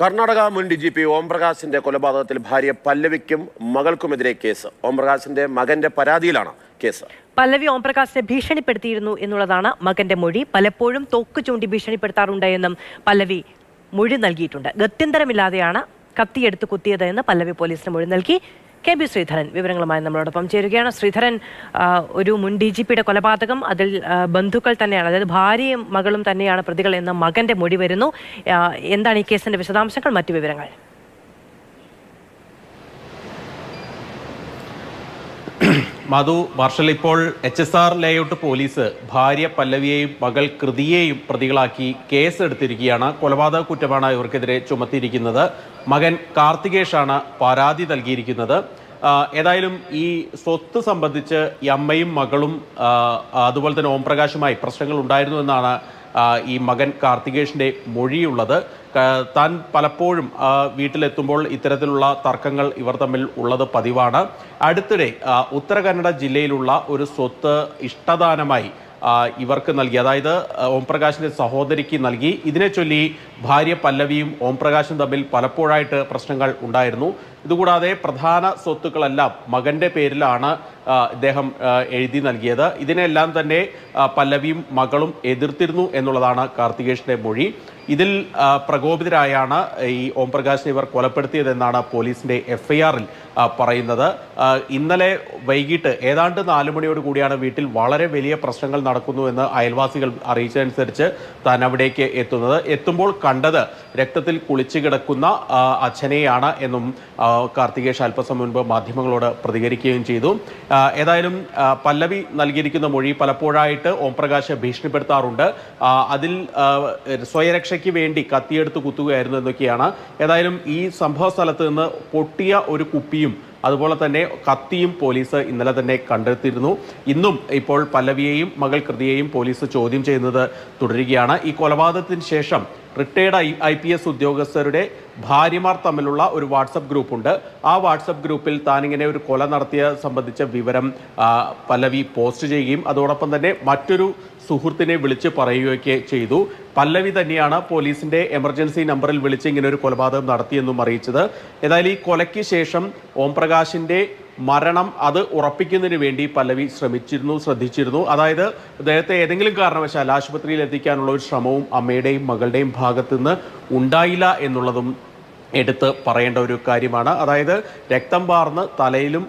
കർണാടക മുൻ D G P ഓംപ്രകാശിന്റെ കൊലപാതകത്തിൽ ഭാര്യ പല്ലവിക്കും മകൾക്കുമെതിരെ കേസ്. ഓംപ്രകാശിന്റെ മകന്റെ പരാതിയിലാണ് കേസ്. പല്ലവി ഓംപ്രകാശിനെ ഭീഷണിപ്പെടുത്തിയിരുന്നു എന്നുള്ളതാണ് മകന്റെ മൊഴി. പലപ്പോഴും തോക്ക് ചൂണ്ടി ഭീഷണിപ്പെടുത്താറുണ്ട് എന്നും പല്ലവി മൊഴി നൽകിയിട്ടുണ്ട്. ഗത്യന്തരമില്ലാതെയാണ് കത്തിയെടുത്ത് കുത്തിയത് എന്ന് പല്ലവി പോലീസിന് മൊഴി നൽകി. കെ ബി ശ്രീധരൻ വിവരങ്ങളുമായി നമ്മളോടൊപ്പം ചേരുകയാണ്. ശ്രീധരൻ ഒരു മുൻ ഡി ജി പിയുടെ കൊലപാതകം അതിൽ ബന്ധുക്കൾ തന്നെയാണ് അതായത് ഭാര്യയും മകളും തന്നെയാണ് പ്രതികൾ എന്ന മകന്റെ മൊഴി വരുന്നു. എന്താണ് ഈ കേസിന്റെ വിശദാംശങ്ങൾ? മറ്റു വിവരങ്ങൾ. മധു മാർഷൽ ഇപ്പോൾ H S R layout police ഭാര്യ പല്ലവിയെയും മകൾ കൃതിയെയും പ്രതികളാക്കി കേസ് എടുത്തിരിക്കുകയാണ് കൊലപാതക കുറ്റമാണ് ഇവർക്കെതിരെ ചുമത്തിയിരിക്കുന്നത്. മകൻ കാർത്തികേഷാണ് പരാതി നൽകിയിരിക്കുന്നത്. ഏതായാലും ഈ സ്വത്ത് സംബന്ധിച്ച് ഈ അമ്മയും മകളും അതുപോലെ തന്നെ ഓംപ്രകാശുമായി പ്രശ്നങ്ങൾ ഉണ്ടായിരുന്നു എന്നാണ് ഈ മകൻ കാർത്തികേഷിന്റെ മൊഴിയുള്ളത്. താൻ പലപ്പോഴും വീട്ടിലെത്തുമ്പോൾ ഇത്തരത്തിലുള്ള തർക്കങ്ങൾ ഇവർ തമ്മിൽ ഉള്ളത് പതിവാണ്. അടുത്തിടെ ഉത്തര കന്നഡ ജില്ലയിലുള്ള ഒരു സ്വത്ത് ഇഷ്ടദാനമായി ഇവർക്ക് നൽകി. അതായത് ഓംപ്രകാശിന്റെ സഹോദരിക്ക് നൽകി. ഇതിനെ ചൊല്ലി ഭാര്യ പല്ലവിയും ഓംപ്രകാശും തമ്മിൽ പലപ്പോഴായിട്ട് പ്രശ്നങ്ങൾ ഉണ്ടായിരുന്നു. ഇതുകൂടാതെ പ്രധാന സ്വത്തുക്കളെല്ലാം മകന്റെ പേരിലാണ് ഇദ്ദേഹം എഴുതി നൽകിയത്. ഇതിനെല്ലാം തന്നെ പല്ലവിയും മകളും എതിർത്തിരുന്നു എന്നുള്ളതാണ് കാർത്തികേഷിന്റെ മൊഴി. ഇതിൽ പ്രകോപിതരായാണ് ഈ ഓംപ്രകാശിനെ ഇവർ കൊലപ്പെടുത്തിയതെന്നാണ് പോലീസിന്റെ എഫ്ഐആറിൽ പറയുന്നത്. ഇന്നലെ വൈകിട്ട് ഏതാണ്ട് നാലു മണിയോട് കൂടിയാണ് വീട്ടിൽ വളരെ വലിയ പ്രശ്നങ്ങൾ നടക്കുന്നു എന്ന് അയൽവാസികൾ അറിയിച്ചതനുസരിച്ച് താൻ അവിടേക്ക് എത്തുന്നത്. എത്തുമ്പോൾ കണ്ടത് രക്തത്തിൽ കുളിച്ചു കിടക്കുന്ന അച്ഛനെയാണ് എന്നും കാർത്തികേഷ് അല്പസം മുൻപ് മാധ്യമങ്ങളോട് പ്രതികരിക്കുകയും ചെയ്തു. ഏതായാലും പല്ലവി നൽകിയിരിക്കുന്ന മൊഴി പലപ്പോഴായിട്ട് ഓംപ്രകാശ് ഭീഷണിപ്പെടുത്താറുണ്ട്. അതിൽ സ്വയരക്ഷയ്ക്ക് വേണ്ടി കത്തിയെടുത്ത് കുത്തുകയായിരുന്നു എന്നൊക്കെയാണ്. ഏതായാലും ഈ സംഭവ സ്ഥലത്ത് നിന്ന് പൊട്ടിയ ഒരു കുപ്പിയും അതുപോലെ തന്നെ കത്തിയും പോലീസ് ഇന്നലെ തന്നെ കണ്ടെത്തിയിരുന്നു. ഇന്നും ഇപ്പോൾ പല്ലവിയെയും മകൾ കൃതിയെയും പോലീസ് ചോദ്യം ചെയ്യുന്നത് തുടരുകയാണ്. ഈ കൊലപാതകത്തിന് ശേഷം retired I I P S ഉദ്യോഗസ്ഥരുടെ ഭാര്യമാർ തമ്മിലുള്ള ഒരു വാട്സപ്പ് ഗ്രൂപ്പുണ്ട്. ആ വാട്സപ്പ് ഗ്രൂപ്പിൽ താനിങ്ങനെ ഒരു കൊല നടത്തിയ സംബന്ധിച്ച വിവരം പല്ലവി പോസ്റ്റ് ചെയ്യുകയും അതോടൊപ്പം തന്നെ മറ്റൊരു സുഹൃത്തിനെ വിളിച്ച് പറയുകയൊക്കെ ചെയ്തു. പല്ലവി തന്നെയാണ് പോലീസിന്റെ എമർജൻസി നമ്പറിൽ വിളിച്ച് ഇങ്ങനെ ഒരു കൊലപാതകം നടത്തിയെന്നും അറിയിച്ചത്. ഏതായാലും ഈ കൊലയ്ക്ക് ശേഷം ഓംപ്രകാശിന്റെ മരണം അത് ഉറപ്പിക്കുന്നതിന് വേണ്ടി പല്ലവി ശ്രമിച്ചിരുന്നു ശ്രദ്ധിച്ചിരുന്നു. അതായത് അദ്ദേഹത്തെ ഏതെങ്കിലും കാരണവശാൽ ആശുപത്രിയിൽ എത്തിക്കാനുള്ള ഒരു ശ്രമവും അമ്മയുടെയും മകളുടെയും ഭാഗത്തുനിന്ന് ഉണ്ടായില്ല എന്നുള്ളതും എടുത്ത് പറയേണ്ട ഒരു കാര്യമാണ്. അതായത് രക്തം പാർന്ന് തലയിലും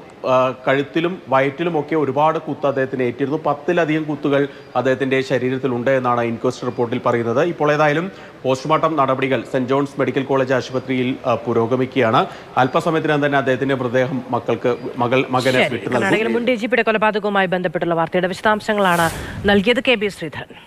കഴുത്തിലും വയറ്റിലുമൊക്കെ ഒരുപാട് കുത്ത് അദ്ദേഹത്തിന് ഏറ്റിരുന്നു. പത്തിലധികം കുത്തുകൾ അദ്ദേഹത്തിന്റെ ശരീരത്തിലുണ്ട് എന്നാണ് ഇൻക്വസ്റ്റ് റിപ്പോർട്ടിൽ പറയുന്നത്. ഇപ്പോൾ ഏതായാലും പോസ്റ്റ്മോർട്ടം നടപടികൾ സെന്റ് ജോൺസ് മെഡിക്കൽ കോളേജ് ആശുപത്രിയിൽ പുരോഗമിക്കുകയാണ്. അല്പസമയത്തിനകം തന്നെ അദ്ദേഹത്തിന്റെ മൃതദേഹം മക്കൾക്ക് മകൾ മകന് വിട്ടു നൽകും. കൊലപാതകവുമായി ബന്ധപ്പെട്ടുള്ള വാർത്തയുടെ വിശദാംശങ്ങളാണ് നൽകിയത് കെ ബി ശ്രീധരൻ.